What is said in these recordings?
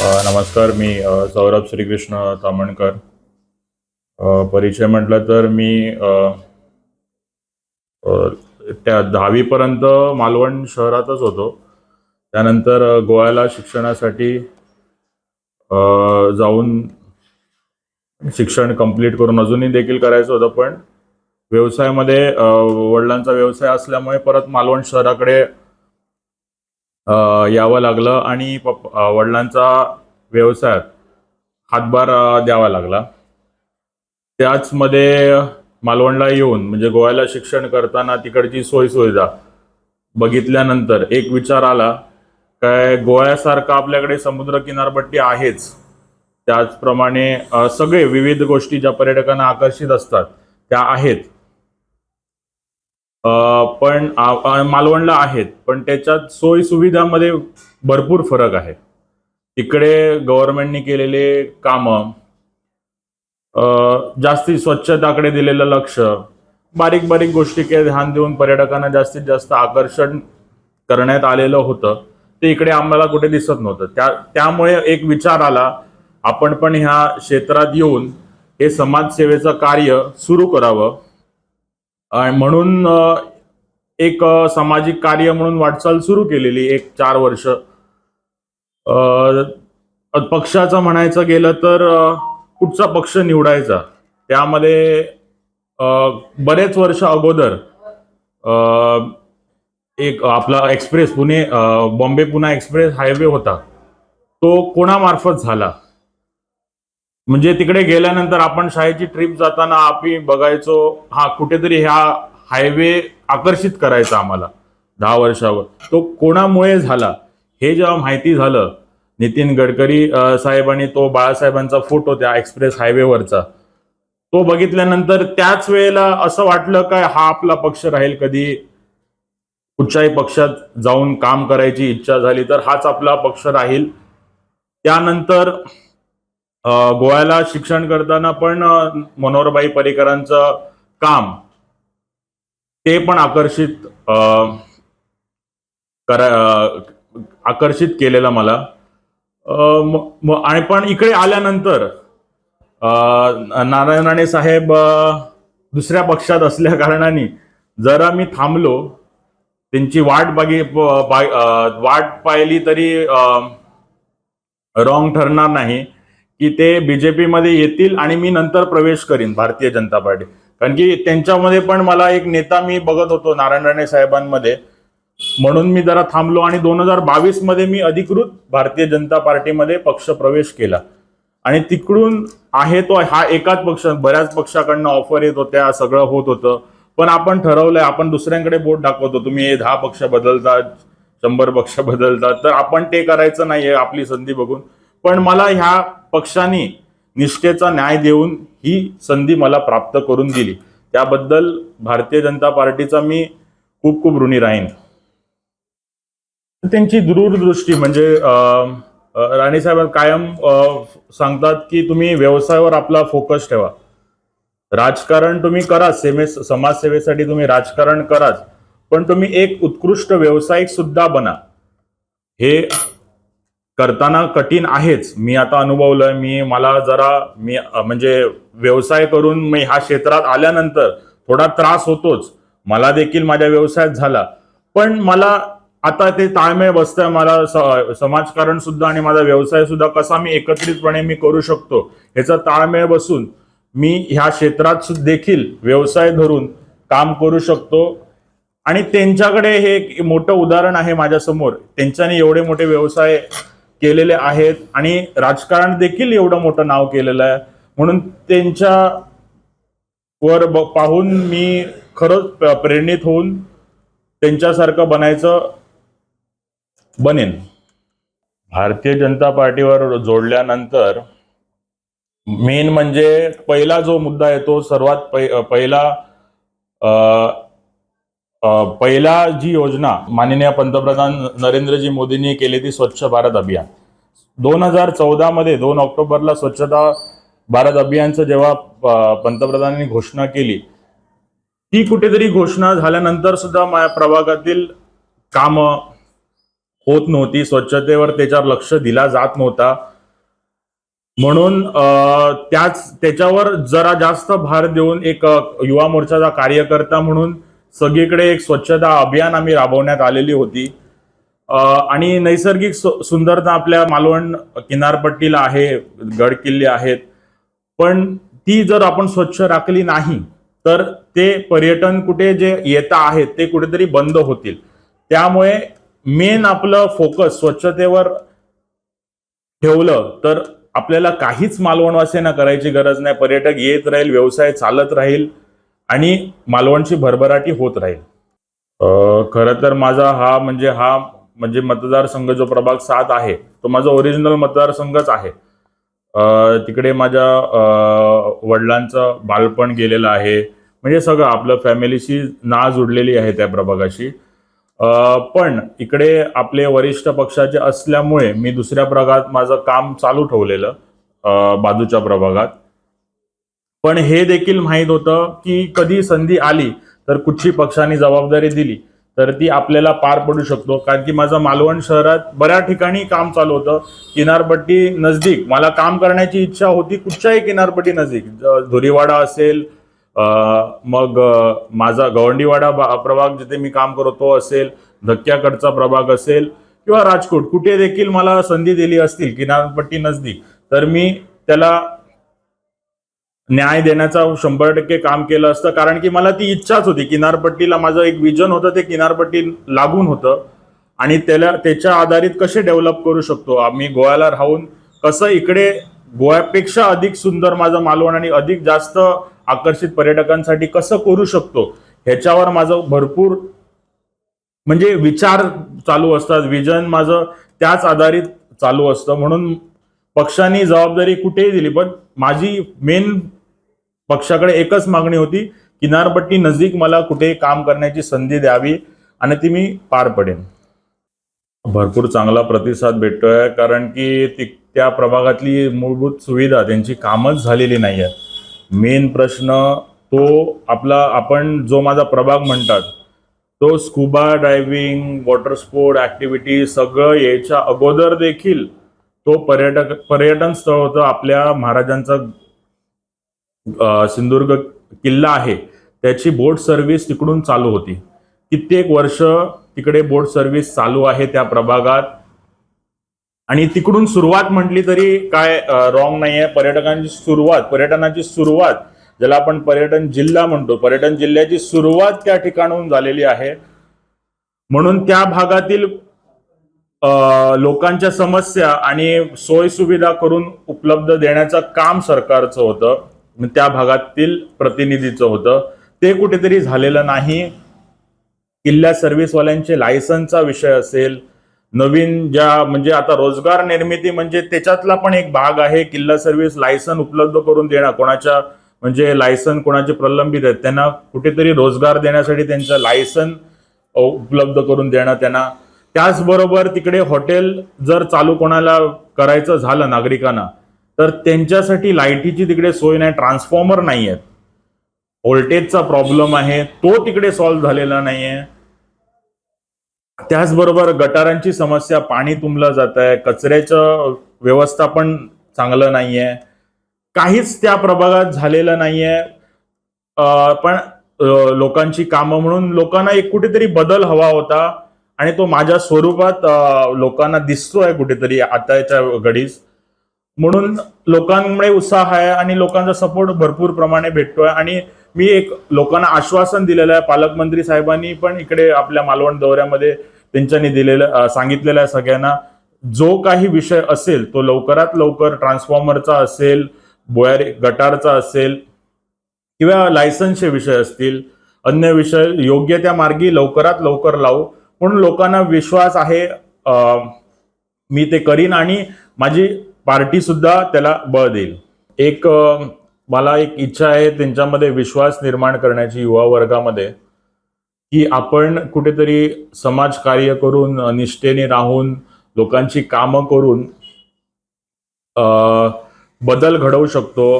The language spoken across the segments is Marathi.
नमस्कार मी सौरभ श्रीकृष्ण तामणकर. परिचय म्हटलं तर मी अ, त्या दहावीपर्यंत मालवण शहरातच होतो. त्यानंतर गोव्याला शिक्षणासाठी जाऊन शिक्षण कंप्लीट करून अजूनही देखील करायचं होतं पण व्यवसायामध्ये वडिलांचा व्यवसाय असल्यामुळे परत मालवण शहराकडे यावं लागलं आणि पप वडिलांचा व्यवसायात हातभार द्यावा लागला. त्याचमध्ये मालवणला येऊन म्हणजे गोव्याला शिक्षण करताना तिकडची सोयीसुविधा बघितल्यानंतर एक विचार आला काय गोव्यासारखं आपल्याकडे समुद्र किनारपट्टी आहेच. त्याचप्रमाणे सगळे विविध गोष्टी ज्या पर्यटकांना आकर्षित असतात त्या आहेत. पण मालवणला आहेत पण त्याच्यात सोयी सुविधामध्ये भरपूर फरक आहे. तिकडे गव्हर्नमेंटनी केलेले कामं जास्ती स्वच्छताकडे दिलेलं लक्ष बारीक बारीक गोष्टीकडे ध्यान देऊन पर्यटकांना जास्तीत जास्त आकर्षण करण्यात आलेलं होतं. ते इकडे आम्हाला कुठे दिसत नव्हतं. त्या त्यामुळे एक विचार आला आपण पण ह्या क्षेत्रात येऊन हे समाजसेवेचं कार्य सुरू करावं. म्हणून एक सामाजिक कार्य म्हणून वाटचाल सुरू केलेली एक चार वर्ष. पक्षाचं म्हणायचं गेलं तर कुठचा पक्ष निवडायचा? त्यामध्ये बरेच वर्ष अगोदर एक आपला express Pune Bombay Pune express highway होता. तो कोणामार्फत झाला? म्हणजे तिकडे गेल्यानंतर आपण शाळेची ट्रिप जाताना आम्ही बघायचो हा कुठेतरी ह्या हायवे आकर्षित करायचा आम्हाला दहा वर्षावर. तो कोणामुळे झाला? हे जेव्हा माहिती झालं नितीन गडकरी साहेब साहेबांनी तो बाळासाहेबांचा फोटो त्या एक्सप्रेस हायवेवरचा तो बघितल्यानंतर त्याच वेळेला असं वाटलं काय हा आपला पक्ष राहील कधी? कुठच्याही पक्षात जाऊन काम करायची इच्छा झाली तर हाच आपला पक्ष राहील. त्यानंतर गोव्याला शिक्षण करताना पण मनोहरबाई पर्रिकरांचं काम ते पण आकर्षित करा आकर्षित केलेलं मला. आणि पण इकडे आल्यानंतर नारायण राणे साहेब दुसऱ्या पक्षात असल्या कारणाने जरा मी थांबलो. त्यांची वाट बघी वाट पाहिली तरी रॉंग ठरणार नाही. की ते बीजेपीमध्ये येतील आणि मी नंतर प्रवेश करीन भारतीय जनता पार्टी. कारण की त्यांच्यामध्ये पण मला एक नेता मी बघत होतो नारायण राणे साहेबांमध्ये. म्हणून मी जरा थांबलो आणि दोन हजार बावीसमध्ये मी अधिकृत भारतीय जनता पार्टीमध्ये पक्ष प्रवेश केला. आणि तिकडून आहे तो हा एकाच पक्ष बऱ्याच पक्षाकडनं ऑफर येत होत्या सगळं होत होतं. पण आपण ठरवलंय आपण दुसऱ्यांकडे बोट दाखवतो तुम्ही हे दहा पक्ष बदलतात शंभर पक्ष बदलतात तर आपण ते करायचं नाहीये आपली संधी बघून. पण मला ह्या पक्षाने निष्ठेचा न्याय देऊन ही संधी मला प्राप्त करून दिली. त्याबद्दल भारतीय जनता पार्टीचा मी खूप खूप ऋणी राहीन. त्यांची दूरदृष्टी म्हणजे अं, राणीसाहेब कायम सांगतात की तुम्ही व्यवसायावर आपला फोकस ठेवा. राजकारण तुम्ही करा सेवे समाजसेवेसाठी तुम्ही राजकारण कराच पण तुम्ही एक उत्कृष्ट व्यावसायिक सुद्धा बना. हे करताना कठीण आहेच. मी आता अनुभवलंय मी मला जरा मी म्हणजे व्यवसाय करून मी ह्या क्षेत्रात आल्यानंतर थोडा त्रास होतोच. मला देखील माझ्या व्यवसायात झाला. पण मला आता ते ताळमेळ बसतंय मला स- समाजकारण सुद्धा आणि माझा व्यवसाय सुद्धा कसा मी एकत्रितपणे मी करू शकतो ह्याचा ताळमेळ बसून मी ह्या क्षेत्रात सुद्धा देखील व्यवसाय धरून काम करू शकतो. आणि त्यांच्याकडे हे एक मोठं उदाहरण आहे माझ्यासमोर. त्यांच्याने एवढे मोठे व्यवसाय केलेले आहेत आणि राजकारण देखील एवढं मोठं नाव केलेलं आहे. म्हणून त्यांच्या वर पाहून मी खरंच प्रेरित प्रेरणित होऊन त्यांच्यासारखं बनायचं बनेन. भारतीय जनता पार्टीवर जोडल्यानंतर मेन म्हणजे पहिला जो मुद्दा येतो सर्वात पहिला पहिला जी योजना माननीय पंतप्रधान नरेंद्रजी मोदींनी केली ती स्वच्छ भारत अभियान. दोन हजार चौदामध्ये दोन ऑक्टोबरला स्वच्छता भारत अभियानचं जेव्हा पंतप्रधानांनी घोषणा केली ती कुठेतरी घोषणा झाल्यानंतर सुद्धा माझ्या प्रभागातील कामं होत नव्हती. स्वच्छतेवर त्याच्यावर लक्ष दिला जात नव्हता. म्हणून त्याच त्याच्यावर जरा जास्त भार देऊन एक युवा मोर्चाचा कार्यकर्ता म्हणून सगळीकडे एक स्वच्छता अभियान आम्ही राबवण्यात आलेली होती. आणि नैसर्गिक सुंदरता आपल्या मालवण किनारपट्टीला आहे गड किल्ले आहेत. पण ती जर आपण स्वच्छ राखली नाही तर ते पर्यटन कुठे जे येत आहेत ते कुठेतरी बंद होतील. त्यामुळे मेन आपलं फोकस स्वच्छतेवर ठेवलं तर आपल्याला काहीच मालवणवासियांना करायची गरज नाही. पर्यटक येत राहील व्यवसाय चालत राहील. आणि मालवणची भरभराटी होत राहील. खरं तर माझा हा म्हणजे हा म्हणजे मतदारसंघ जो प्रभाग सात आहे तो माझा ओरिजिनल मतदारसंघच आहे. तिकडे माझ्या वडिलांचं बालपण गेलेलं आहे. म्हणजे सगळं आपलं फॅमिलीशी ना जुडलेली आहे त्या प्रभागाशी. पण इकडे आपले वरिष्ठ पक्षाचे असल्यामुळे मी दुसऱ्या प्रभागात माझं काम चालू ठेवलेलं बाजूच्या प्रभागात. पण हे देखील माहीत होतं की कधी संधी आली तर कुठची पक्षाने जबाबदारी दिली तर ती आपल्याला पार पडू शकतो. कारण की माझं मालवण शहरात बऱ्या ठिकाणी काम चालू होतं. किनारपट्टी नजदीक. मला काम करण्याची इच्छा होती कुठच्याही किनारपट्टी नजदीक. धुरीवाडा असेल मग माझा गवंडीवाडा बा- प्रभाग जिथे मी काम करतो असेल धक्क्याकडचा प्रभाग असेल किंवा राजकोट. कुठे देखील मला संधी दिली असतील किनारपट्टी नजदीक. तर मी त्याला न्याय देण्याचा शंभर टक्के काम केलं असतं. कारण की मला ती इच्छाच होती. किनारपट्टीला माझं एक विजन होतं ते किनारपट्टी लागून होतं. आणि त्याला त्याच्या आधारित कसे डेव्हलप करू शकतो? आम्ही गोव्याला राहून कसं इकडे गोव्यापेक्षा अधिक सुंदर माझं मालवण आणि अधिक जास्त आकर्षित पर्यटकांसाठी कसं करू शकतो? ह्याच्यावर माझं भरपूर म्हणजे विचार चालू असतात. विजन माझं त्याच आधारित चालू असतं. म्हणून पक्षांनी जबाबदारी कुठेही दिली पण माझी मेन पक्षाकडे एकच मागणी होती किनारपट्टी नजीक मला कुठेही काम करण्याची संधी द्यावी आणि ती मी पार पडेन. भरपूर चांगला प्रतिसाद भेटतोय कारण की ती त्या प्रभागातली मूलभूत सुविधा त्यांची कामच झालेली नाही आहे मेन प्रश्न तो आपला आपण जो माझा प्रभाग म्हणतात तो scuba diving water sport activity सगळं याच्या अगोदर देखील तो पर्यटक पर्यटन स्थळ होतं आपल्या महाराजांचा सिंधुदुर्ग किल्ला आहे त्याची बोट सर्व्हिस तिकडून चालू होती. कित्येक वर्ष तिकडे बोट सर्व्हिस चालू आहे त्या प्रभागात. आणि तिकडून सुरुवात म्हटली तरी काय रॉंग नाही आहे पर्यटकांची सुरुवात पर्यटनाची सुरुवात ज्याला आपण पर्यटन जिल्हा म्हणतो पर्यटन जिल्ह्याची सुरुवात त्या ठिकाणाहून झालेली आहे. म्हणून त्या भागातील लोकांच्या समस्या आणि सोयी सुविधा करून उपलब्ध देण्याचं काम सरकारचं होतं. त्या भागातील प्रतिनिधीचं होतं. ते कुठेतरी झालेलं नाही. किल्ल्या सर्व्हिसवाल्यांचे लायसनचा विषय असेल. नवीन ज्या म्हणजे आता रोजगार निर्मिती म्हणजे त्याच्यातला पण एक भाग आहे. किल्ला सर्व्हिस लायसन उपलब्ध करून देणं. कोणाच्या म्हणजे लायसन कोणाचे प्रलंबित आहेत त्यांना कुठेतरी रोजगार देण्यासाठी त्यांचं लायसन उपलब्ध करून देणं त्यांना. त्याचबरोबर तिकडे हॉटेल जर चालू कोणाला करायचं झालं नागरिकांना तर त्यांच्यासाठी लाईटीची तिकडे सोय नाही ट्रान्सफॉर्मर नाही आहेत व्होल्टेजचा प्रॉब्लेम आहे तो तिकडे सॉल्व्ह झालेला नाहीये. त्याचबरोबर गटारांची समस्या पाणी तुंबलं जात आहे कचऱ्याचं व्यवस्थापन चांगलं नाहीये. काहीच त्या प्रभागात झालेलं नाहीये. आहे पण लोकांची कामं म्हणून लोकांना एक कुठेतरी बदल हवा होता आणि तो माझ्या स्वरूपात लोकांना दिसतोय कुठेतरी आताच्या घडीस. म्हणून लोकांमुळे उत्साह आहे आणि लोकांचा सपोर्ट भरपूर प्रमाणे भेटतोय. आणि मी एक लोकांना आश्वासन दिलेलं आहे पालकमंत्री साहेबांनी पण इकडे आपल्या मालवण दौऱ्यामध्ये त्यांच्यानी दिलेलं सांगितलेलं आहे सगळ्यांना. जो काही विषय असेल तो लवकरात लवकर ट्रान्सफॉर्मरचा असेल बोयारे गटारचा असेल किंवा लायसन्सचे विषय असतील अन्य विषय योग्य त्या मार्गी लवकरात लवकर लावू. म्हणून लोकांना विश्वास आहे मी ते करीन आणि माझी पार्टी सुद्धा त्याला बळ देईल. एक मला एक इच्छा आहे त्यांच्यामध्ये विश्वास निर्माण करण्याची युवा वर्गामध्ये की आपण कुठेतरी समाजकार्य करून निष्ठेने राहून लोकांची कामं करून बदल घडवू शकतो.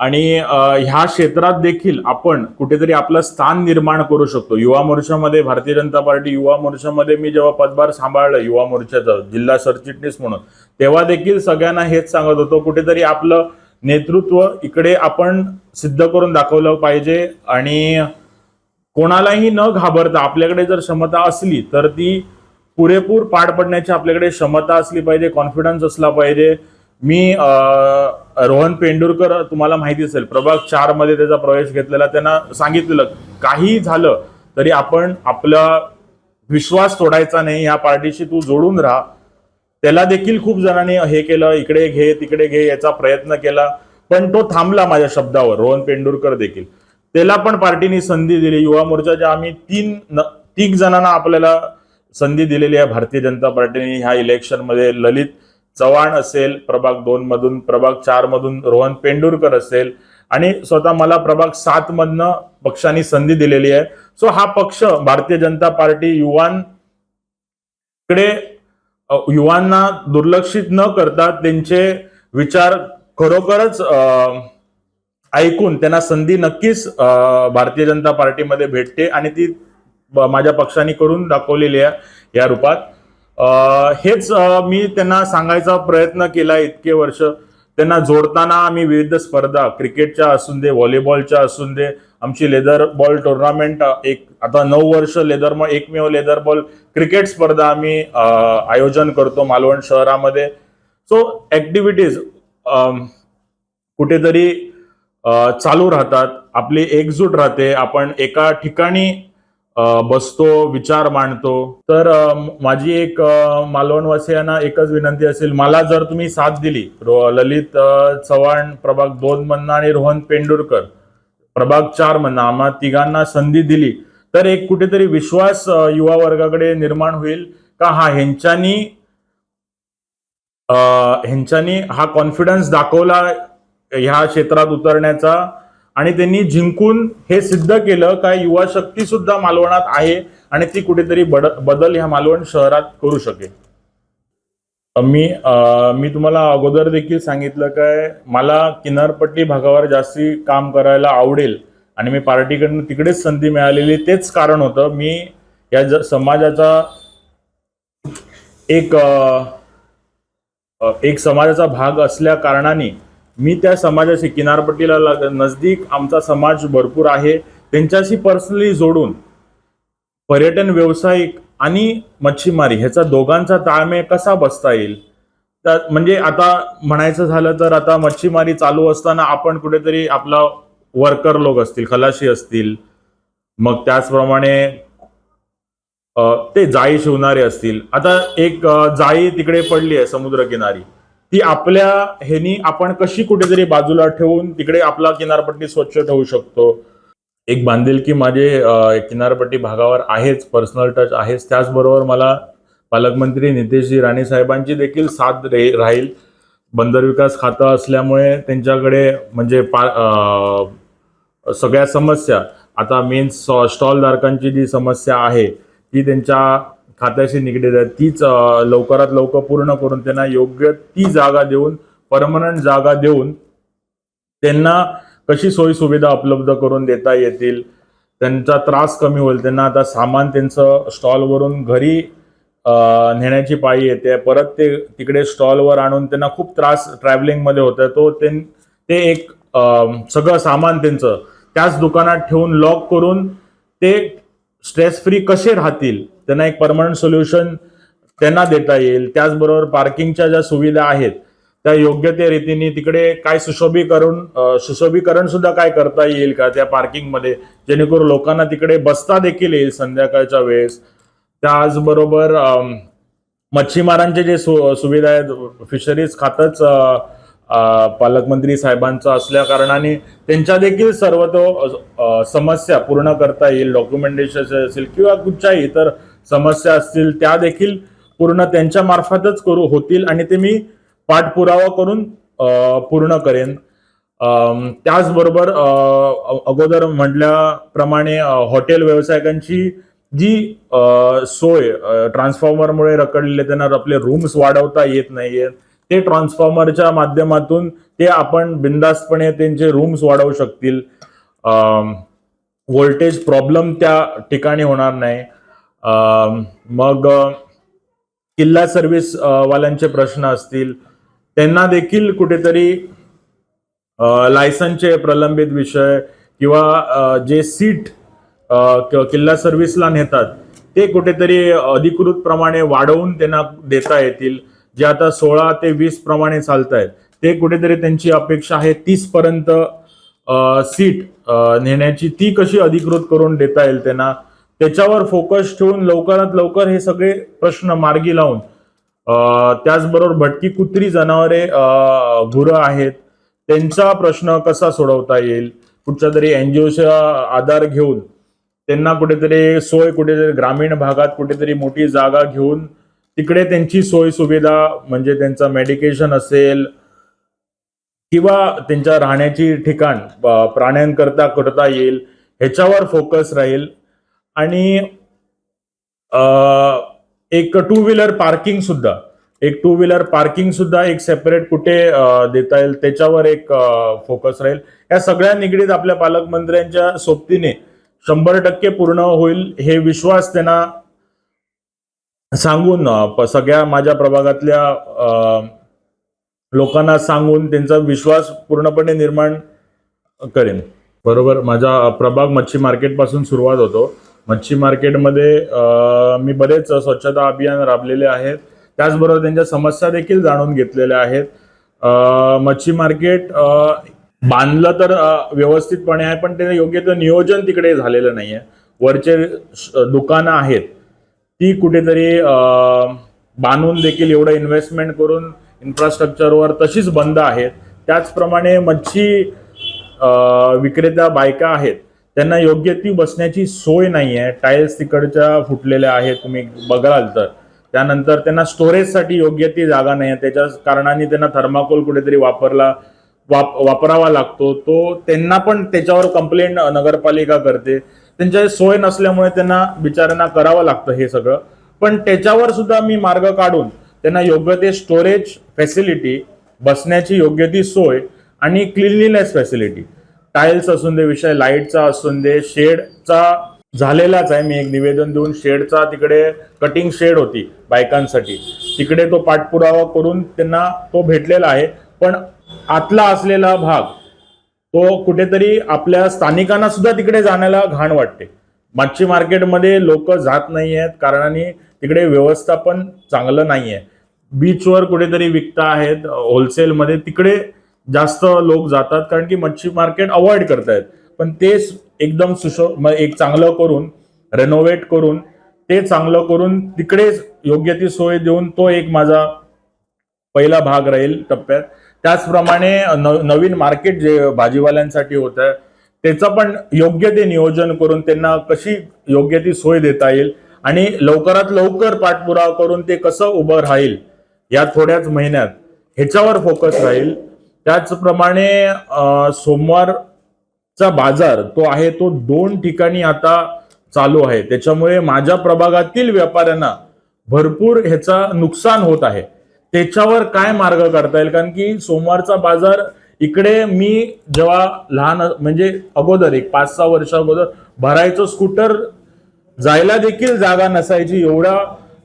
आणि ह्या क्षेत्रात देखील आपण कुठेतरी आपलं स्थान निर्माण करू शकतो. युवा मोर्चामध्ये भारतीय जनता पार्टी युवा मोर्चामध्ये मी जेव्हा पदभार सांभाळलं युवा मोर्चाचं जिल्हा सरचिटणीस म्हणून तेव्हा देखील सगळ्यांना हेच सांगत होतो कुठेतरी आपलं नेतृत्व इकडे आपण सिद्ध करून दाखवलं पाहिजे आणि कोणालाही न घाबरता आपल्याकडे जर क्षमता असली तर ती पुरेपूर पाड पडण्याची आपल्याकडे क्षमता असली पाहिजे कॉन्फिडन्स असला पाहिजे. मी रोहन पेंडुरकर तुम्हाला माहिती असेल प्रभाग चारमध्ये त्याचा प्रवेश घेतलेला त्यांना सांगितलेलं काही झालं तरी आपण आपला विश्वास सोडायचा नाही या पार्टीशी तू जोडून राहा. त्याला देखील खूप जणांनी हे केलं इकडे घे तिकडे घे याचा प्रयत्न केला पण तो थांबला माझ्या शब्दावर रोहन पेंडुरकर देखील. त्याला पण पार्टीने संधी दिली युवा मोर्चाच्या आम्ही तीन न- जणांना आपल्याला संधी दिलेली आहे भारतीय जनता पार्टीने ह्या इलेक्शनमध्ये ललित चव्हाण असेल प्रभाग दोन मधून प्रभाग चार मधून रोहन पेंडुरकर असेल आणि स्वतः मला प्रभाग सात मधनं पक्षाने संधी दिलेली आहे. सो हा पक्ष भारतीय जनता पार्टी युवांकडे युवांना दुर्लक्षित न करता त्यांचे विचार खरोखरच ऐकून त्यांना संधी नक्कीच भारतीय जनता पार्टीमध्ये भेटते आणि ती माझ्या पक्षाने करून दाखवलेली आहे या रूपात. हेच मी त्यांना सांगायचा प्रयत्न केला इतके वर्ष. त्यांना जोडताना आम्ही विविध स्पर्धा क्रिकेटच्या असून दे व्हॉलीबॉलच्या असून दे आमची लेदर बॉल टुर्नामेंट एक आता नऊ वर्ष लेदर एकमेव लेदर बॉल क्रिकेट स्पर्धा आम्ही आयोजन करतो मालवण शहरामध्ये. सो ॲक्टिव्हिटीज कुठेतरी चालू राहतात. आपली एकजूट राहते. आपण एका ठिकाणी बसतो विचार मांडतो. तर माझी एक मालवणवासियांना एकच विनंती असेल मला जर तुम्ही साथ दिली रो- ललित चव्हाण प्रभाग दोन म्हणणं आणि रोहन पेंडुरकर प्रभाग चार म्हणणं आम्हा तिघांना संधी दिली तर एक कुठेतरी विश्वास युवा वर्गाकडे निर्माण होईल का? हा ह्यांच्यानी ह्यांच्यानी हा कॉन्फिडन्स दाखवला ह्या क्षेत्रात उतरण्याचा आणि त्यांनी जिंकून हे सिद्ध केलं का युवा शक्ती सुद्धा मालवणात आहे आणि ती कुठेतरी बड- बदल ह्या मालवण शहरात करू शकेल. मी मी तुम्हाला अगोदर देखील सांगितलं काय मला किनारपट्टी भागावर जास्ती काम करायला आवडेल आणि मी पार्टीकडनं तिकडेच संधी मिळालेली तेच कारण होतं. मी या ज- समाजाचा एक एक समाजाचा भाग असल्या कारणाने मी त्या समाजाशी किनारपट्टीला लाग- नजदीक आमचा समाज भरपूर आहे. त्यांच्याशी पर्सनली जोडून पर्यटन व्यावसायिक आणि मच्छीमारी ह्याचा दोघांचा ताळमेळ कसा बसता येईल? तर म्हणजे आता म्हणायचं झालं तर आता मच्छीमारी चालू असताना आपण कुठेतरी आपला वर्कर लोक असतील खलाशी असतील मग त्याचप्रमाणे ते जाळी शिवणारे असतील. आता एक जाळी तिकडे पडली आहे समुद्रकिनारी. ती आपल्या ह्यानी आपण कशी कुठेतरी बाजूला ठेवून तिकडे आपला किनारपट्टी स्वच्छ ठेवू शकतो. एक बांधिलकी माझे किनारपट्टी भागावर आहेच पर्सनल टच आहेच. त्याचबरोबर मला पालकमंत्री नितेशजी राणे साहेबांची देखील साथ रे- राहील. बंदर विकास खातं असल्यामुळे त्यांच्याकडे म्हणजे पा सगळ्या समस्या आता मेन स्टॉल धारकांची जी समस्या आहे ती त्यांच्या खात्याशी निगडीत आहे. तीच लवकरात लवकर पूर्ण करून त्यांना योग्य ती जागा देऊन परमनंट जागा देऊन त्यांना कशी सोयी सुविधा उपलब्ध करून देता येतील त्यांचा त्रास कमी होईल त्यांना आता सामान त्यांचं स्टॉलवरून घरी नेण्याची पायी येते. परत ते तिकडे स्टॉलवर आणून त्यांना खूप त्रास ट्रॅव्हलिंगमध्ये होत आहे तो ते ते एक सगळं सामान त्यांचं त्याच दुकानात ठेवून लॉक करून ते स्ट्रेस फ्री कसे राहतील त्यांना एक परमनंट सोल्युशन त्यांना देता येईल. त्याचबरोबर पार्किंगच्या ज्या सुविधा आहेत त्या योग्य त्या रीतीने तिकडे काय सुशोभीकरण सुशोभीकरण सुद्धा काय करता येईल का त्या पार्किंगमध्ये जेणेकरून लोकांना तिकडे बसता देखील येईल संध्याकाळच्या वेळेस. त्याचबरोबर मच्छीमारांचे जे सु सुविधा आहेत फिशरीज खातच पालकमंत्री साहेबांचं असल्या कारणाने त्यांच्या देखील सर्व तो समस्या पूर्ण करता येईल डॉक्युमेंटेशन असेल किंवा कुठच्याही इतर समस्या असतील त्या देखील पूर्ण त्यांच्या मार्फतच करू होतील आणि ते मी पाठपुरावा करून पूर्ण करेन. त्याचबरोबर अगोदर म्हटल्याप्रमाणे हॉटेल व्यावसायिकांची जी सोय ट्रान्सफॉर्मरमुळे रखडलेले त्यांना आपले रूम्स वाढवता येत नाहीयेत ते ट्रान्सफॉर्मरच्या माध्यमातून ते आपण बिंदास्तपणे त्यांचे रूम्स वाढवू शकतील. व्होल्टेज प्रॉब्लेम त्या ठिकाणी होणार नाही. मग किल्ला सर्व्हिस वाल्यांचे प्रश्न असतील त्यांना देखील कुठेतरी लायसनचे प्रलंबित विषय किंवा जे सीट किल्ला सर्व्हिसला नेतात ते कुठेतरी अधिकृत प्रमाणे वाढवून त्यांना देता येतील जे आता सोळा ते वीस प्रमाणे चालत आहेत ते कुठेतरी त्यांची अपेक्षा आहे तीस पर्यंत सीट नेण्याची ती कशी अधिकृत करून देता येईल त्यांना त्याच्यावर फोकस ठेवून लवकरात लवकर हे सगळे प्रश्न मार्गी लावून त्याचबरोबर भटकी कुत्री जनावरे गुरं आहेत त्यांचा प्रश्न कसा सोडवता येईल? कुठच्या तरी एनजीओचा आधार घेऊन त्यांना कुठेतरी सोय कुठेतरी ग्रामीण भागात कुठेतरी मोठी जागा घेऊन तिकडे त्यांची सोय सुविधा म्हणजे त्यांचं मेडिकेशन असेल किंवा त्यांच्या राहण्याची ठिकाण प्राण्यांकरता करता येईल ह्याच्यावर फोकस राहील. आणि एक टू व्हीलर पार्किंग सुद्धा. एक टू व्हीलर पार्किंग सुद्धा एक सेपरेट कुठे देता येईल त्याच्यावर एक फोकस राहील. या सगळ्या निगडीत आपल्या पालकमंत्र्यांच्या सोबतीने शंभर टक्के पूर्ण होईल हे विश्वास त्यांना सांगून सगळ्या माझ्या प्रभागातल्या लोकांना सांगून त्यांचा विश्वास पूर्णपणे निर्माण करेन. बरोबर माझा प्रभाग मच्छी मार्केटपासून सुरुवात होतो. मच्छी मार्केटमध्ये मी बरेच स्वच्छता अभियान राबलेले आहेत. त्याचबरोबर त्यांच्या समस्या देखील जाणून घेतलेल्या आहेत. मच्छी मार्केट बांधलं तर व्यवस्थितपणे आहे पण त्याचं योग्य ते नियोजन तिकडे झालेलं नाही आहे. वरचे दुकानं आहेत. ती कुठेतरी बांधून देखील एवढं इन्व्हेस्टमेंट करून इन्फ्रास्ट्रक्चरवर तशीच बंद आहेत. त्याचप्रमाणे मच्छी विक्रेत्या बायका आहेत. त्यांना योग्य ती बसण्याची सोय नाही आहे टाईल्स तिकडच्या फुटलेल्या आहेत तुम्ही बघाल तर. त्यानंतर त्यांना स्टोरेजसाठी योग्य ती जागा नाही आहे त्याच्या कारणाने त्यांना थर्माकोल कुठेतरी वापरला वाप वापरावा लागतो. तो त्यांना पण त्याच्यावर कंप्लेंट नगरपालिका करते. त्यांच्या सोय नसल्यामुळे त्यांना बिचाऱ्यांना करावं लागतं हे सगळं. पण त्याच्यावर सुद्धा मी मार्ग काढून त्यांना योग्य ते स्टोरेज फॅसिलिटी बसण्याची योग्य ती सोय आणि क्लिनलीनेस फॅसिलिटी टाईल्स असून दे विषय लाईटचा असून दे शेडचा झालेलाच आहे. मी एक निवेदन देऊन शेडचा तिकडे कटिंग शेड होती बायकांसाठी. तिकडे तो पाठपुरावा करून त्यांना तो भेटलेला आहे. पण आतला असलेला भाग तो कुठेतरी आपल्या स्थानिकांना सुद्धा तिकडे जाण्याला घाण वाटते. मच्छी मार्केटमध्ये लोक जात नाही आहेत कारणाने तिकडे व्यवस्थापन चांगलं नाही आहे. बीचवर कुठेतरी विकता आहेत होलसेलमध्ये तिकडे जास्त लोक जातात कारण की मच्छी मार्केट अवॉइड करतायत. पण तेच एकदम सुशो म- एक चांगलं करून रेनोव्हेट करून ते चांगलं करून तिकडेच योग्य ती सोय देऊन तो एक माझा पहिला भाग राहील टप्प्यात. त्याचप्रमाणे न- नवीन मार्केट जे भाजीवाल्यांसाठी होत आहे त्याचं पण योग्य ते नियोजन करून त्यांना कशी योग्य ती सोय देता येईल आणि लवकरात लवकर पाठपुरावा करून ते कसं उभं राहील या थोड्याच महिन्यात ह्याच्यावर फोकस राहील. त्याचप्रमाणे सोमवारचा बाजार तो आहे तो दोन ठिकाणी आता चालू आहे. त्याच्यामुळे माझ्या प्रभागातील व्यापाऱ्यांना भरपूर ह्याचा नुकसान होत आहे. त्याच्यावर काय मार्ग काढता येईल? कारण की सोमवारचा बाजार इकडे मी जेव्हा लहान म्हणजे अगोदर एक पाच सहा वर्ष अगोदर भरायचं स्कूटर जायला देखील जागा नसायची. एवढा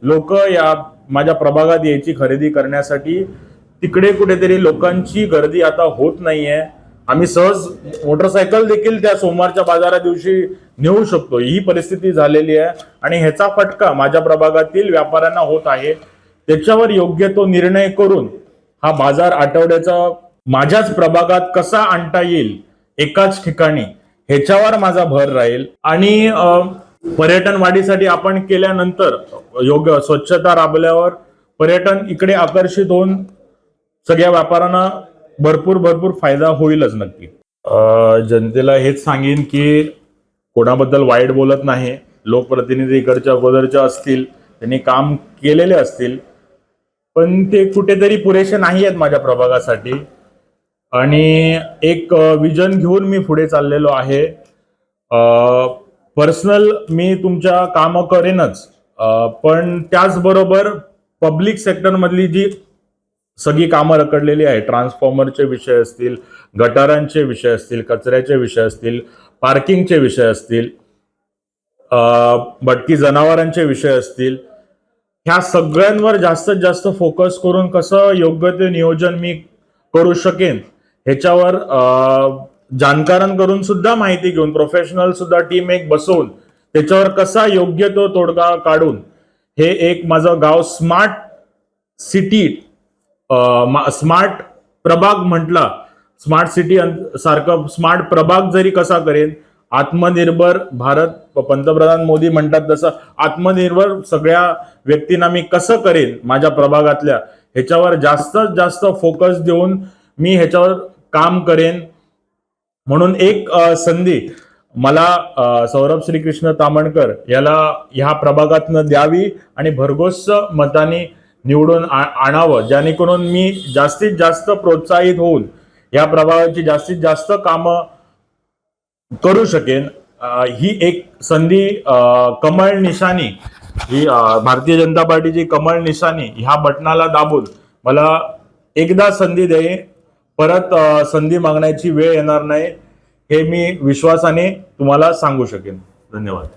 लोक या माझ्या प्रभागात यायची खरेदी करण्यासाठी तिकडे कुठेतरी लोकांची गर्दी आता होत नाहीये. आम्ही सहज मोटरसायकल देखील त्या सोमवारच्या बाजारा दिवशी नेऊ शकतो. ही परिस्थिती झालेली आहे. आणि ह्याचा फटका माझ्या प्रभागातील व्यापाऱ्यांना होत आहे. त्याच्यावर योग्य तो निर्णय करून हा बाजार आठवड्याचा माझ्याच प्रभागात कसा आणता येईल एकाच ठिकाणी ह्याच्यावर माझा भर राहील. आणि पर्यटन वाढीसाठी आपण केल्यानंतर योग्य स्वच्छता राबल्यावर पर्यटन इकडे आकर्षित होऊन सगळ्या व्यापाऱ्यांना भरपूर भरपूर फायदा होईलच नक्की. जनतेला हेच सांगेन की कोणाबद्दल वाईट बोलत नाही. लोकप्रतिनिधी इकडच्या अगोदरच्या असतील त्यांनी काम केलेले असतील. पण ते कुठेतरी पुरेसे नाही आहेत माझ्या प्रभागासाठी. आणि एक विजन घेऊन मी पुढे चाललेलो आहे. पर्सनल मी तुमच्या कामं करेनच. पण त्याचबरोबर पब्लिक सेक्टरमधली जी सगळी कामं रखडलेली आहे. ट्रान्सफॉर्मरचे विषय असतील गटारांचे विषय असतील कचऱ्याचे विषय असतील पार्किंगचे विषय असतील भटकी जनावरांचे विषय असतील. ह्या सगळ्यांवर जास्तीत जास्त फोकस करून कसं योग्य ते नियोजन मी करू शकेन ह्याच्यावर जाणकारण करून सुद्धा माहिती घेऊन प्रोफेशनल सुद्धा टीम एक बसवून त्याच्यावर कसा योग्य तो तोडगा काढून हे एक माझं गाव स्मार्ट सिटी स्मार्ट प्रभाग म्हटला स्मार्ट सिटी सारखं स्मार्ट प्रभाग जरी कसा करेन आत्मनिर्भर भारत पंतप्रधान मोदी म्हणतात तसं आत्मनिर्भर सगळ्या व्यक्तींना मी कसं करेन माझ्या प्रभागातल्या ह्याच्यावर जास्तीत जास्त फोकस देऊन मी ह्याच्यावर काम करेन. म्हणून एक संधी मला सौरभ श्रीकृष्ण तामणकर याला ह्या प्रभागातनं द्यावी आणि भरघोस मताने निवडून आ- आणावं जेणेकरून मी जास्तीत जास्त प्रोत्साहित होऊन या प्रभावाची जास्तीत जास्त कामं करू शकेन. ही एक संधी कमळ निशाणी ही भारतीय जनता पार्टीची कमळ निशाणी ह्या बटनाला दाबून मला एकदा संधी दे परत संधी मागण्याची वेळ येणार नाही हे मी विश्वासाने तुम्हाला सांगू शकेन. धन्यवाद.